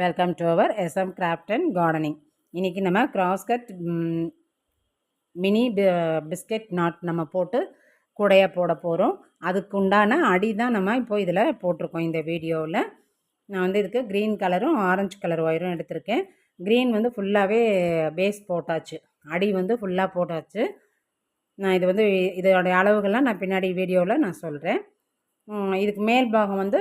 Welcome to our SM craft and gardening இன்றைக்கி நம்ம cross cut mini biscuit not நம்ம போட்டு கூடையாக போட போகிறோம் அதுக்கு உண்டான அடி தான் நம்ம இப்போ இதில் போட்டிருக்கோம் இந்த வீடியோவில் நான் வந்து இதுக்கு க்ரீன் கலரும் ஆரஞ்சு கலர் ஒயரும் எடுத்திருக்கேன். க்ரீன் வந்து ஃபுல்லாகவே பேஸ் போட்டாச்சு. அடி வந்து ஃபுல்லாக போட்டாச்சு. நான் இது வந்து இதோடைய அளவுகள்லாம் நான் பின்னாடி வீடியோவில் நான் சொல்கிறேன் இதுக்கு மேல் பாகம் வந்து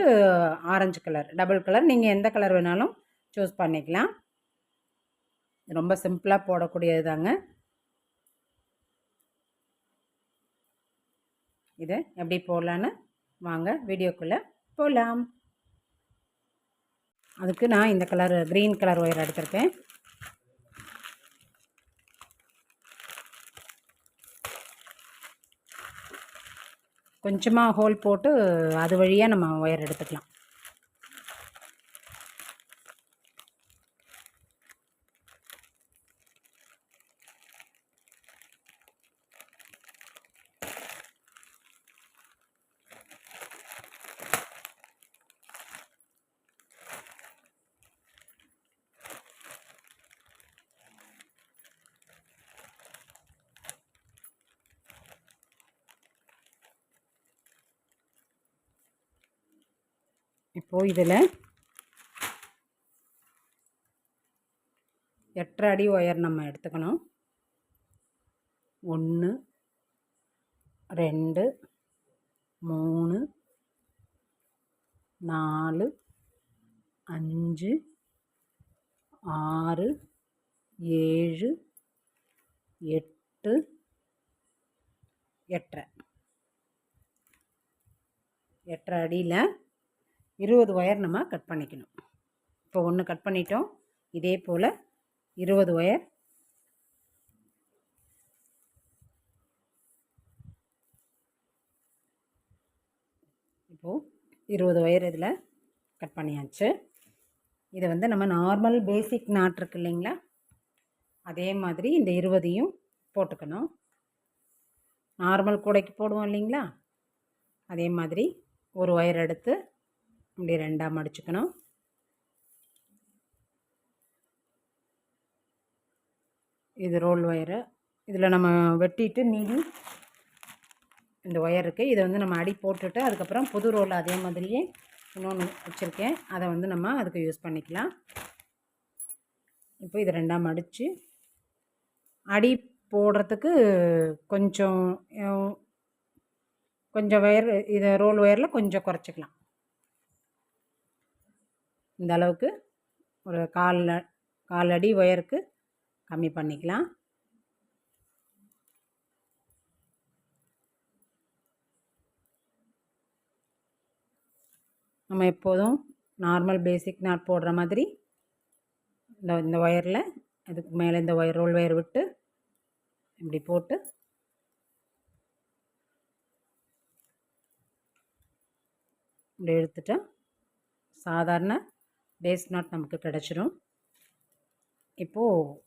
ஆரஞ்சு கலர் டபுள் கலர் நீங்கள் எந்த கலர் வேணாலும் சூஸ் பண்ணிக்கலாம். ரொம்ப சிம்பிளாக போடக்கூடியது தாங்க இதை எப்படி போடலான்னு வாங்க வீடியோக்குள்ளே போகலாம் அதுக்கு நான் இந்த கலர் க்ரீன் கலர் ஒயர் எடுத்திருக்கேன். கொஞ்சமாக ஹோல் போட்டு அது வழியாக நம்ம ஒயர் எடுத்துக்கலாம். இப்போது இதில் எட்டரை அடி ஒயர் நம்ம எடுத்துக்கணும். ஒன்று ரெண்டு மூணு நாலு அஞ்சு ஆறு ஏழு எட்டு எட்டரை. எட்டரை அடியில் இருபது ஒயர் நம்ம கட் பண்ணிக்கணும். இப்போ ஒன்று கட் பண்ணிட்டோம். இதே போல் இருபது ஒயர் இப்போது இருபது ஒயர் இதில் கட் பண்ணியாச்சு. இதை வந்து நம்ம நார்மல் பேசிக் நாட் இருக்கு இல்லைங்களா? அதே மாதிரி இந்த இருபதையும் போட்டுக்கணும். நார்மல் கூடைக்கு போடுவோம் இல்லைங்களா? அதே மாதிரி ஒரு ஒயர் எடுத்து இப்படி ரெண்டாக மடிச்சுக்கணும். இது ரோல் ஒயரு. இதில் நம்ம வெட்டிட்டு நீடி இந்த ஒயர் இருக்குது இதை வந்து நம்ம அடி போட்டுட்டு அதுக்கப்புறம் புது ரோல் அதே மாதிரியே இன்னொன்று வச்சுருக்கேன். அதை வந்து நம்ம அதுக்கு யூஸ் பண்ணிக்கலாம். இப்போ இது ரெண்டாக மடித்து அடி போடுறதுக்கு கொஞ்சம் கொஞ்சம் ஒயர் இதை ரோல் ஒயரில் கொஞ்சம் குறைச்சிக்கலாம். இந்த அளவுக்கு ஒரு கால் கால் அடி ஒயருக்கு கம்மி பண்ணிக்கலாம். நம்ம எப்போதும் நார்மல் பேசிக் நாட் போடுற மாதிரி இந்த இந்த ஒயரில் அதுக்கு மேலே இந்த ஒயர் ரோல் ஒயர் விட்டு இப்படி போட்டு இப்படி எடுத்துட்டேன் சாதாரண பேஸ் நாட் நமக்கு கிடச்சிரும். இப்போது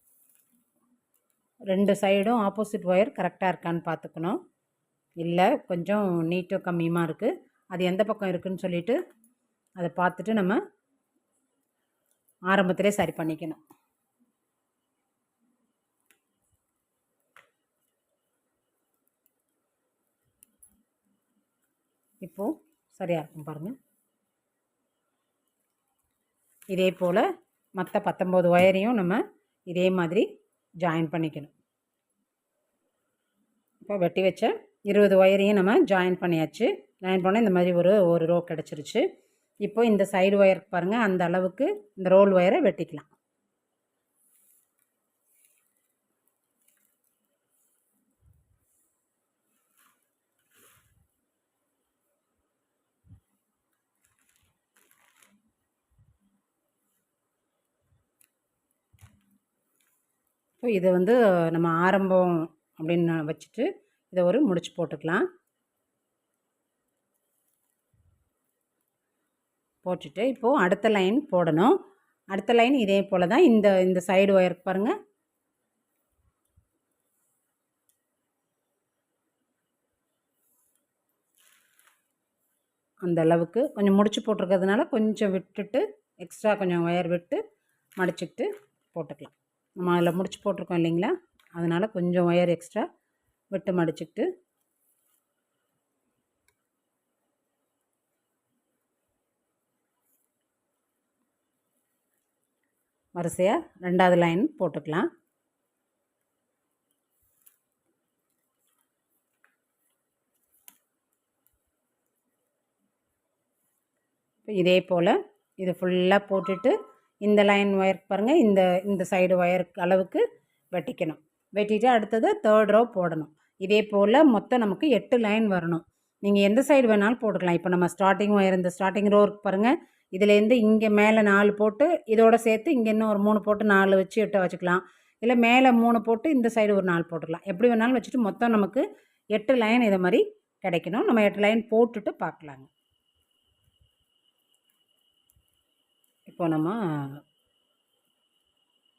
ரெண்டு சைடும் ஆப்போசிட் ஒயர் கரெக்டாக இருக்கான்னு பார்த்துக்கணும். இல்லை கொஞ்சம் நீட்டும் கம்மியமாக இருக்குது அது எந்த பக்கம் இருக்குதுன்னு சொல்லிவிட்டு அதை பார்த்துட்டு நம்ம ஆரம்பத்திலே சரி பண்ணிக்கணும். இப்போது சரியாக இருக்கும் பாருங்கள் இதே போல் மற்ற பத்தொம்போது ஒயரையும் நம்ம இதே மாதிரி ஜாயின் பண்ணிக்கணும். இப்போ வெட்டி வச்ச இருபது ஒயரையும் நம்ம ஜாயின் பண்ணியாச்சு. ஜாயின் பண்ணால் இந்த மாதிரி ஒரு ஒரு ரோ கிடச்சிருச்சு. இப்போ இந்த சைடு ஒயர் பாருங்கள் அந்த அளவுக்கு இந்த ரோல் ஒயரை வெட்டிக்கலாம். ஸோ இதை வந்து நம்ம ஆரம்பம் அப்படின்னு வச்சுட்டு இதை ஒரு முடிச்சு போட்டுக்கலாம். போட்டுட்டு இப்போது அடுத்த லைன் போடணும். அடுத்த லைன் இதே போல் தான் இந்த இந்த சைடு ஒயர் பாருங்கள் அந்த அளவுக்கு கொஞ்சம் முடிச்சு போட்டிருக்கிறதுனால கொஞ்சம் விட்டுட்டு எக்ஸ்ட்ரா கொஞ்சம் ஒயர் விட்டு மடிச்சுக்கிட்டு போட்டுக்கலாம். நம்ம அதில் முடிச்சு போட்டிருக்கோம் இல்லைங்களா? அதனால் கொஞ்சம் ஒயர் எக்ஸ்ட்ரா விட்டு மடிச்சுக்கிட்டு வரிசையாக ரெண்டாவது லைன் போட்டுக்கலாம். இப்போ இதே போல் இது ஃபுல்லாக போட்டுட்டு இந்த லைன் ஒயர் பாருங்கள் இந்த இந்த சைடு ஒயர் அளவுக்கு வெட்டிக்கணும். வெட்டிட்டு அடுத்தது தேர்ட் ரோ போடணும். இதே போல் மொத்தம் நமக்கு எட்டு லைன் வரணும். நீங்கள் எந்த சைடு வேணாலும் போட்டுக்கலாம். இப்போ நம்ம ஸ்டார்டிங் ஒயர் இந்த ஸ்டார்டிங் ரோ பாருங்கள் இதுலேருந்து இங்கே மேலே நாலு போட்டு இதோட சேர்த்து இங்கே இன்னும் ஒரு மூணு போட்டு நாலு வச்சு எட்டை வச்சுக்கலாம். இல்லை மேலே மூணு போட்டு இந்த சைடு ஒரு நாலு போட்டுக்கலாம். எப்படி வேணாலும் வச்சுட்டு மொத்தம் நமக்கு எட்டு லைன் இதை மாதிரி கிடைக்கணும். நம்ம எட்டு லைன் போட்டுட்டு பார்க்கலாங்க. இப்போ நம்ம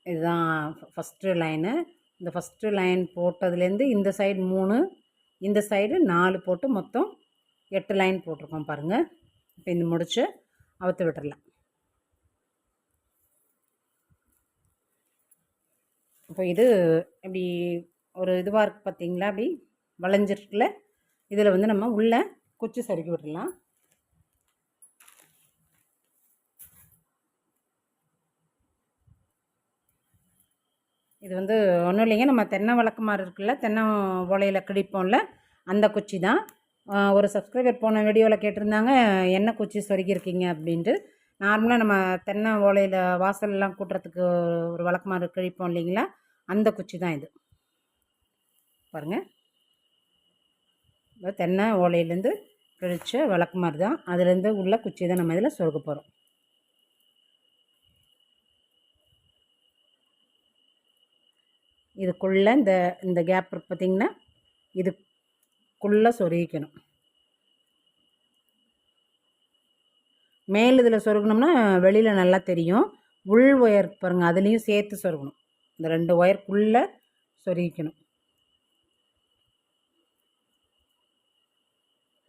இதுதான் ஃபஸ்ட்டு லைனு இந்த ஃபஸ்ட்டு லைன் போட்டதுலேருந்து இந்த சைடு மூணு இந்த சைடு நாலு போட்டு மொத்தம் எட்டு லைன் போட்டிருக்கோம் பாருங்கள் இப்போ இந்த முடிச்சு அவுத்து விட்டுடலாம் இப்போ இது இப்படி ஒரு இதுவாக இருக்குது பார்த்தீங்களா அப்படி வளைஞ்சிருக்குல்ல இதில் வந்து நம்ம உள்ளே குச்சி சறுக்கி விட்டுடலாம் இது வந்து ஒன்றும் இல்லைங்க. நம்ம தென்னை விளக்குமாறு இருக்குல்ல தென்னை ஓலையில் கிடிப்போம்ல அந்த குச்சி தான். ஒரு சப்ஸ்கிரைபர் போன வீடியோவில் கேட்டிருந்தாங்க என்ன குச்சி சொருகியிருக்கீங்க? அப்படின்ட்டு. நார்மலாக நம்ம தென்னை ஓலையில் வாசல்லாம் கூட்டுறதுக்கு ஒரு விளக்குமாறு கிழிப்போம் இல்லைங்களா? அந்த குச்சி தான் இது. பாருங்கள் தென்னை ஓலையிலேருந்து கிழிச்ச விளக்குமாறு தான். அதுலேருந்து உள்ள குச்சி தான் நம்ம இதில் சொருக போகிறோம் இதுக்குள்ளே இந்த இந்த கேப் பார்த்திங்கன்னா இதுக்குள்ளே சொருகிக்கணும். மேல் இதில் சொருகணும்னா வெளியில் நல்லா தெரியும். உள் ஒயர் பாருங்கள் அதுலேயும் சேர்த்து சொருகணும். இந்த ரெண்டு ஒயருக்குள்ளே சொருகிக்கணும்.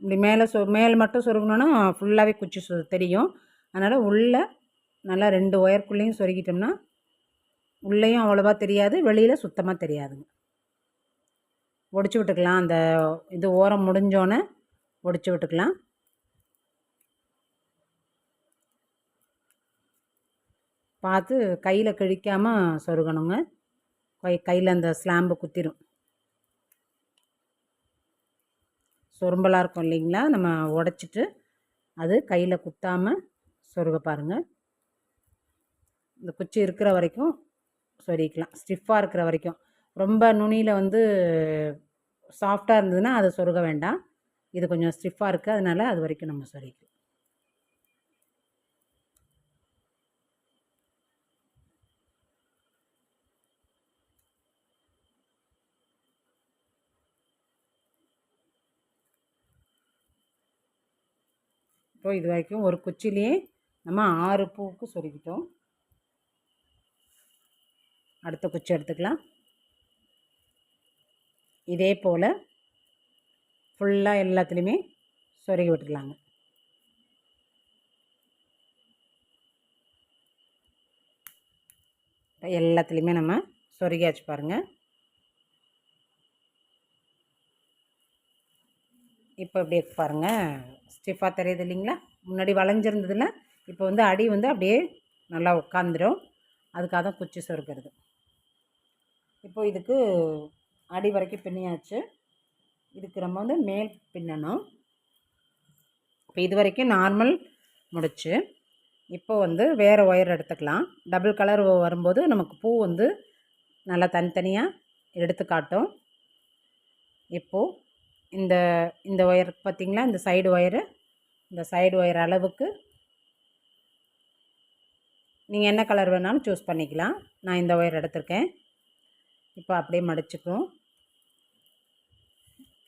இப்படி மேலே சொ மேல் மட்டும் சொருகணுன்னா ஃபுல்லாகவே குச்சி சொ தெரியும். அதனால் உள்ளே நல்லா ரெண்டு ஒயர்க்குள்ளேயும் சொருகிட்டோம்னா உள்ளேயும் அவ்வளோவா தெரியாது வெளியில் சுத்தமாக தெரியாதுங்க. ஒடிச்சு விட்டுக்கலாம். அந்த இது ஓரம் முடிஞ்சோன்னே ஒடிச்சு விட்டுக்கலாம். பார்த்து கையில் கிழிக்காமல் சொருகணுங்க. கை கையில் அந்த ஸ்லாம்பு குத்திரும். சொரும்பலாக இருக்கும் இல்லைங்களா? நம்ம உடச்சிட்டு அது கையில் குத்தாமல் சொருக பாருங்கள் இந்த குச்சி இருக்கிற வரைக்கும் சொருகிக்கலாம். ஸ்டிஃபாக இருக்கிற வரைக்கும். ரொம்ப நுனியில் வந்து சாஃப்டாக இருந்ததுன்னா அதை சொருக வேண்டாம். இது கொஞ்சம் ஸ்டிஃபாக இருக்குது அதனால் அது வரைக்கும் நம்ம சொருகிக்கலாம். இப்போ இது வரைக்கும் ஒரு குச்சிலேயே நம்ம ஆறு பூவுக்கு சொருகிட்டோம். அடுத்த குச்சி எடுத்துக்கலாம். இதே போல் ஃபுல்லாக எல்லாத்துலேயுமே சொருகி விட்டுக்கலாங்க. எல்லாத்துலேயுமே நம்ம சொருகியாச்சு பாருங்கள் இப்போ இப்படி பாருங்கள் ஸ்டிஃபாக தெரியுது இல்லைங்களா? முன்னாடி வளைஞ்சிருந்ததில் இப்போ வந்து அடி வந்து அப்படியே நல்லா உட்காந்துடும் அதுக்காக தான் குச்சி சொருக்கிறது இப்போ இதுக்கு அடி வரைக்கும் பின்னியாச்சு. இதுக்கு நம்ம வந்து மேல் பின்னணும். இப்போ இது வரைக்கும் நார்மல் முடிச்சு. இப்போ வந்து வேறு ஒயர் எடுத்துக்கலாம். டபுள் கலர் வரும்போது நமக்கு பூ வந்து நல்லா தனித்தனியாக எடுத்து காட்டும். இப்போது இந்த இந்த ஒயர் பார்த்திங்களா இந்த சைடு ஒயரு. இந்த சைடு ஒயர் அளவுக்கு நீங்கள் என்ன கலர் வேணாலும் சூஸ் பண்ணிக்கலாம். நான் இந்த ஒயர் எடுத்திருக்கேன். இப்போ அப்படியே மடிச்சுக்குவோம்.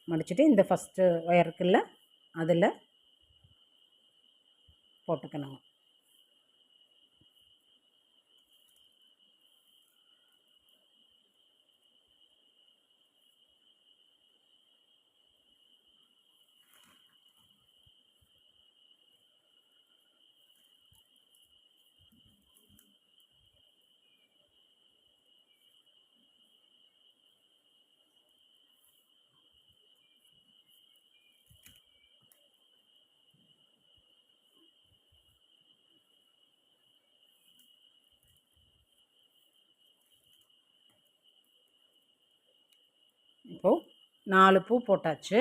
மடிச்சுட்டு இந்த ஃபஸ்ட்டு ஒயர் இருக்குல்ல அதில் போட்டுக்கணுங்க நாலு பூ போட்டாச்சு.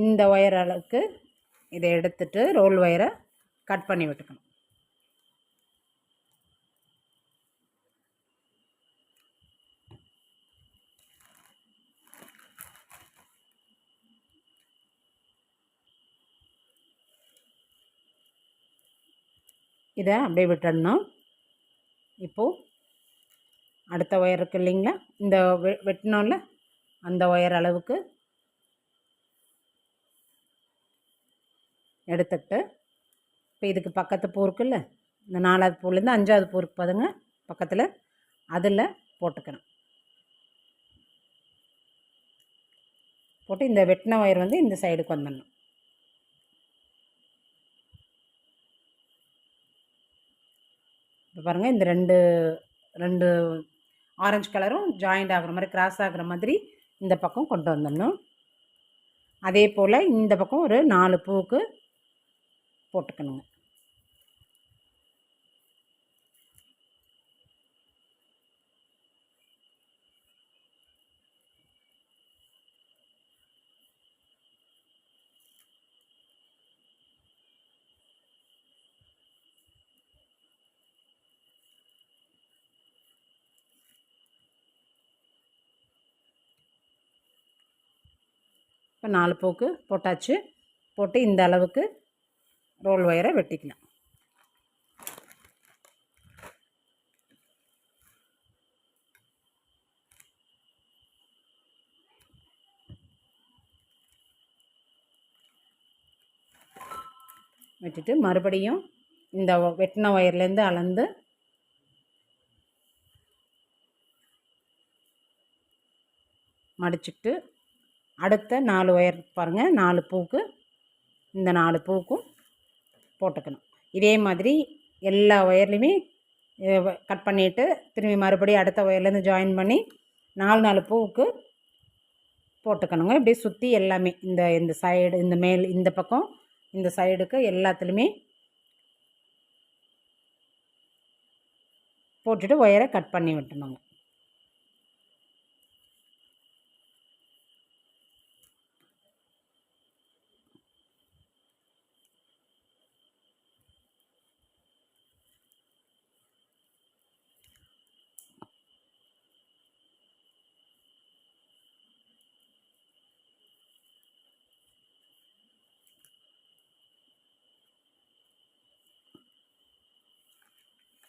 இந்த ஒயர் அளவுக்கு இதை எடுத்துட்டு ரோல் ஒயரை கட் பண்ணி விட்டுக்கணும். இதை அப்படியே விட்டுடணும். இப்போது அடுத்த ஒயர் இருக்குது இல்லைங்களா? இந்த வெ வெட்டினோம்ல? அந்த ஒயர் அளவுக்கு எடுத்துக்கிட்டு இப்போ இதுக்கு பக்கத்து பூ இருக்குல்ல இந்த நாலாவது பூலேருந்து அஞ்சாவது பூ இருக்கு பாருங்க பக்கத்தில் அதில் போட்டுக்கணும். போட்டு இந்த வெட்டின ஒயர் வந்து இந்த சைடுக்கு வந்துடணும். இப்போ பாருங்கள் இந்த ரெண்டு ரெண்டு ஆரஞ்சு கலரும் ஜாயிண்ட் ஆகிற மாதிரி கிராஸ் ஆகிற மாதிரி இந்த பக்கம் கொண்டு வந்துடணும். அதே போல் இந்த பக்கம் ஒரு நாலு பூவுக்கு போட்டுக்கணுங்க. இப்போ நாலு போக்கு போட்டாச்சு. போட்டு இந்த அளவுக்கு ரோல் ஒயரை வெட்டிக்கலாம். வெட்டிட்டு மறுபடியும் இந்த வெட்டின ஒயர்லேருந்து அளந்து மடிச்சுட்டு அடுத்த நாலு ஒயர் பாருங்கள் நாலு பூக்கு இந்த நாலு பூக்கும் போட்டுக்கணும். இதே மாதிரி எல்லா ஒயர்லேயுமே கட் பண்ணிவிட்டு திரும்பி மறுபடியும் அடுத்த ஒயர்லேருந்து ஜாயின் பண்ணி நாலு நாலு பூவுக்கு போட்டுக்கணுங்க. இப்படியே சுற்றி எல்லாமே இந்த இந்த சைடு இந்த மேல் இந்த பக்கம் இந்த சைடுக்கு எல்லாத்துலேயுமே போட்டுட்டு ஒயரை கட் பண்ணி விட்டுணுங்க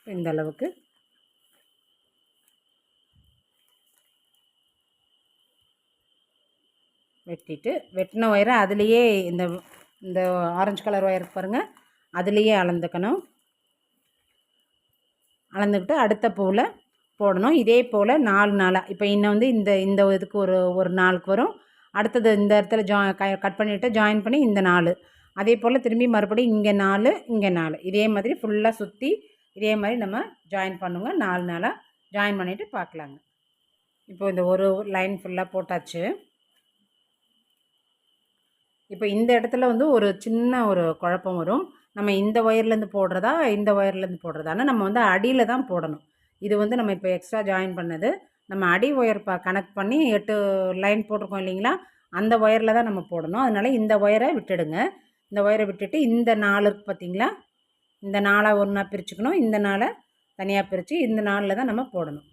இந்த அளவுக்கு. வெட்டிட்டு வெட்டின ஒயரை அதுலேயே இந்த இந்த ஆரஞ்சு கலர் ஒயர் பாருங்கள் அதுலேயே அளந்துக்கணும். அளந்துக்கிட்டு அடுத்த பூவில் போடணும். இதே போல் நாலு நாளாக இப்போ இன்னும் வந்து இந்த இந்த இதுக்கு ஒரு ஒரு நாளுக்கு வரும். அடுத்தது இந்த இடத்துல ஜா கட் பண்ணிவிட்டு ஜாயின் பண்ணி இந்த நாலு. அதே போல் திரும்பி மறுபடியும் இங்கே நாலு இங்கே நாலு. இதே மாதிரி ஃபுல்லாக சுற்றி இதே மாதிரி நம்ம ஜாயின் பண்ணுங்க. நாலு நாளாக ஜாயின் பண்ணிவிட்டு பார்க்கலாங்க. இப்போ இந்த ஒரு லைன் ஃபுல்லாக போட்டாச்சு. இப்போ இந்த இடத்துல வந்து ஒரு சின்ன ஒரு குழப்பம் வரும். நம்ம இந்த ஒயர்லேருந்து போடுறதா இந்த ஒயர்லேருந்து போடுறதான்னு நம்ம வந்து அடியில் தான் போடணும். இது வந்து நம்ம இப்போ எக்ஸ்ட்ரா ஜாயின் பண்ணது. நம்ம அடி ஒயர் ப கனெக்ட் பண்ணி எட்டு லைன் போட்டிருக்கோம் இல்லைங்களா? அந்த ஒயரில் தான் நம்ம போடணும். அதனால் இந்த ஒயரை விட்டுடுங்க. இந்த ஒயரை விட்டுட்டு இந்த நாலு பார்த்திங்களா? இந்த நாளை ஒன்றா பிரிச்சுக்கணும் இந்த நாளை தனியாக பிரித்து இந்த நாளில் தான் நம்ம போடணும்.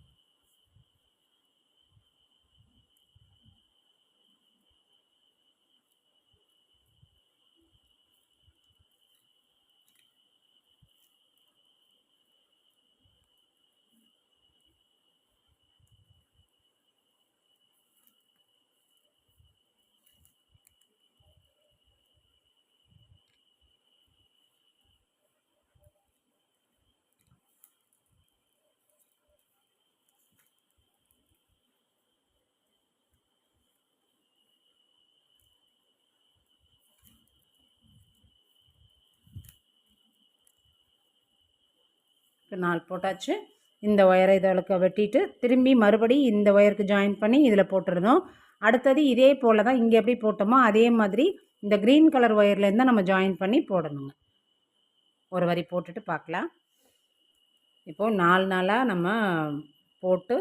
நாலு போட்டாச்சு. இந்த ஒயரை இதழுக்கு வெட்டிட்டு திரும்பி மறுபடி இந்த ஒயருக்கு ஜாயின் பண்ணி இதில் போட்டுருந்தோம். அடுத்தது இதே போல் தான் இங்கே எப்படி போட்டோமோ அதே மாதிரி இந்த க்ரீன் கலர் ஒயர்லேருந்து நம்ம ஜாயின் பண்ணி போடணுங்க. ஒரு வரி போட்டுட்டு பார்க்கலாம். இப்போது நாலு நாளாக நம்ம போட்டு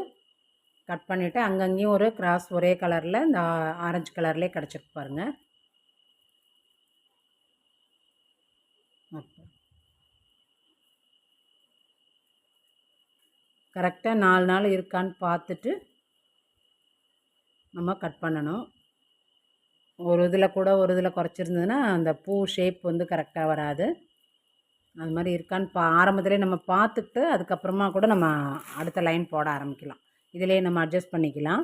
கட் பண்ணிவிட்டு அங்கங்கேயும் ஒரு கிராஸ் ஒரே கலரில் இந்த ஆரஞ்சு கலர்லேயே கிடச்சிருக்கு பாருங்கள் கரெக்டாக நாலு நாள் இருக்கான்னு பார்த்துட்டு நம்ம கட் பண்ணணும். ஒரு இதில் கூட ஒரு இதில் குறைச்சிருந்ததுன்னா அந்த பூ ஷேப் வந்து கரெக்டாக வராது. அது மாதிரி இருக்கான்னு பா ஆரம்பத்துலேயே நம்ம பார்த்துட்டு அதுக்கப்புறமா கூட நம்ம அடுத்த லைன் போட ஆரம்பிக்கலாம். இதிலே நம்ம அட்ஜஸ்ட் பண்ணிக்கலாம்.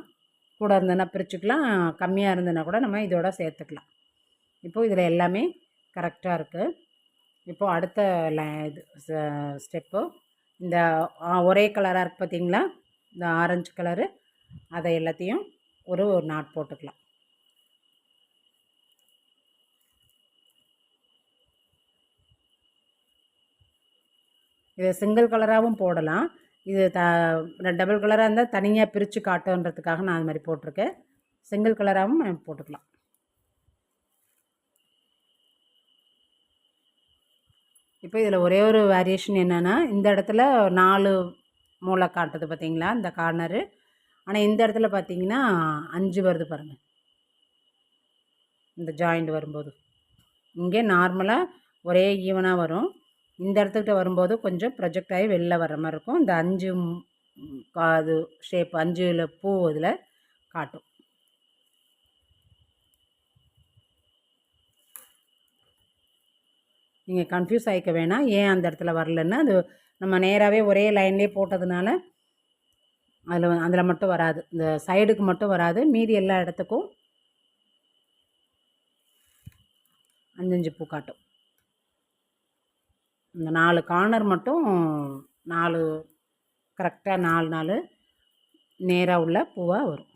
கூட இருந்ததுன்னா பிரிச்சுக்கலாம். கம்மியாக இருந்ததுன்னா கூட நம்ம இதோட சேர்த்துக்கலாம். இப்போது இதில் எல்லாமே கரெக்டாக இருக்குது இப்போது அடுத்த லை இது ஸ்டெப்பு இந்த ஒரே கலராக இருக்குது பார்த்திங்களா இந்த ஆரஞ்சு கலரு. அதை எல்லாத்தையும் ஒரு ஒரு நாட் போட்டுக்கலாம். இதை சிங்கிள் கலராகவும் போடலாம். இது த டபுள் கலராக இருந்தால் தனியாக பிரித்து காட்டுன்றதுக்காக நான் அது மாதிரி போட்டிருக்கேன். சிங்கிள் கலராகவும் போட்டுக்கலாம். இப்போ இதில் ஒரே ஒரு வேரியேஷன் என்னென்னா இந்த இடத்துல நாலு மூளை காட்டுது பார்த்தீங்களா இந்த கார்னரு ஆனால் இந்த இடத்துல பார்த்தீங்கன்னா அஞ்சு வருது பாருங்கள் இந்த ஜாயிண்ட் வரும்போது. இங்கே நார்மலாக ஒரே ஈவனாக வரும். இந்த இடத்துக்கிட்ட வரும்போது கொஞ்சம் ப்ரொஜெக்ட் ஆகி வெளில வர்ற மாதிரி இருக்கும். இந்த அஞ்சு அது ஷேப் அஞ்சில் பூ இதில் காட்டும். நீங்கள் கன்ஃபியூஸ் ஆகிக்க வேணாம். ஏன் அந்த இடத்துல வரலன்னா அது நம்ம நேராகவே ஒரே லைன்லேயே போட்டதுனால அதில் அதில் மட்டும் வராது. இந்த சைடுக்கு மட்டும் வராது. மீதி எல்லா இடத்துக்கும் அஞ்சஞ்சு பூ காட்டும். இந்த நாலு கார்னர் மட்டும் நாலு கரெக்டாக நாலு நாலு நேராக உள்ள பூவாக வரும்.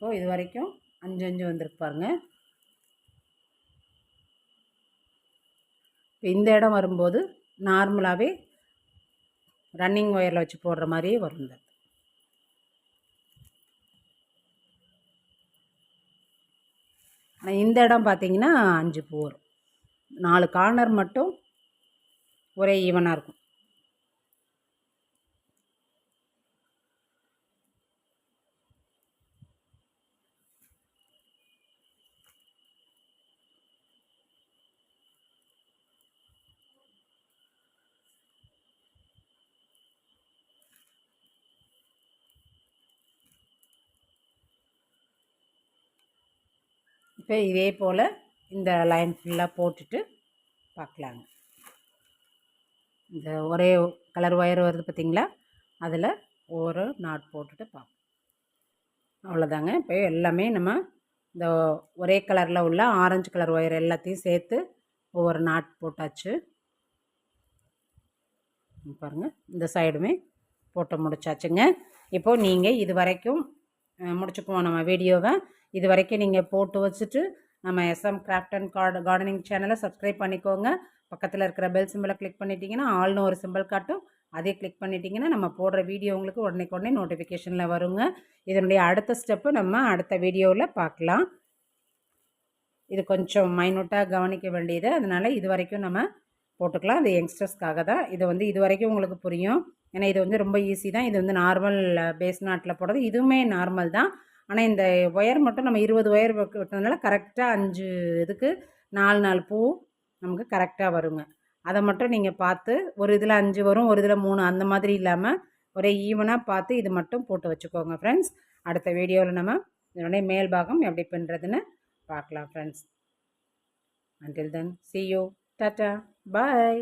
இப்போது இது வரைக்கும் அஞ்சு அஞ்சு வந்திருக்கு பாருங்கள் இப்போ இந்த இடம் வரும்போது நார்மலாகவே ரன்னிங் ஒயரில் வச்சு போடுற மாதிரியே வரும் ஆனால் இந்த இடம் பார்த்தீங்கன்னா அஞ்சு பூ வரும். நாலு கார்னர் மட்டும் ஒரே ஈவனாக இருக்கும். இப்போ இதே போல் இந்த லைன் ஃபுல்லாக போட்டுட்டு பார்க்கலாங்க. இந்த ஒரே கலர் ஒயர் வருது பார்த்திங்களா? அதில் ஒரு நாட் போட்டுட்டு பார்ப்போம். அவ்வளோதாங்க இப்போ எல்லாமே நம்ம இந்த ஒரே கலரில் உள்ள ஆரஞ்சு கலர் ஒயர் எல்லாத்தையும் சேர்த்து ஒவ்வொரு நாட் போட்டாச்சு. பாருங்கள் இந்த சைடுமே போட்டு முடிச்சாச்சுங்க. இப்போது நீங்கள் இது வரைக்கும் முடிச்சுக்குவோம் நம்ம வீடியோவை இது வரைக்கும் நீங்கள் போட்டு வச்சுட்டு நம்ம SM craft and card gardening சேனலை சப்ஸ்கிரைப் பண்ணிக்கோங்க. பக்கத்தில் இருக்கிற பெல் சிம்பிளை கிளிக் பண்ணிட்டீங்கன்னா ஆள்னு ஒரு சிம்பிள் காட்டும். அதே கிளிக் பண்ணிட்டீங்கன்னா நம்ம போடுற வீடியோ உங்களுக்கு உடனே உடனே நோட்டிஃபிகேஷனில் வருங்க. இதனுடைய அடுத்த ஸ்டெப்பு நம்ம அடுத்த வீடியோவில் பார்க்கலாம். இது கொஞ்சம் மைனூட்டாக கவனிக்க வேண்டியது. அதனால் இது வரைக்கும் நம்ம போட்டுக்கலாம். அது யங்ஸ்டர்ஸ்க்காக தான். இது வந்து இது வரைக்கும் உங்களுக்கு புரியும். ஏன்னா இது வந்து ரொம்ப ஈஸி தான். இது வந்து நார்மல் பேஸ் நாட்டில் போடுறது. இதுவுமே நார்மல் தான். ஆனால் இந்த ஒயர் மட்டும் நம்ம இருபது ஒயர் விட்டதுனால கரெக்டாக அஞ்சு இதுக்கு நாலு நாலு பூ நமக்கு கரெக்டாக வருங்க. அதை மட்டும் நீங்கள் பார்த்து ஒரு இதில் அஞ்சு வரும் ஒரு இதில் மூணு அந்த மாதிரி இல்லாமல் ஒரே ஈவனாக பார்த்து இது மட்டும் போட்டு வச்சுக்கோங்க ஃப்ரெண்ட்ஸ் அடுத்த வீடியோவில் நம்ம இதனுடைய மேல் பாகம் எப்படி பண்ணுறதுன்னு பார்க்கலாம் friends until then see you tata bye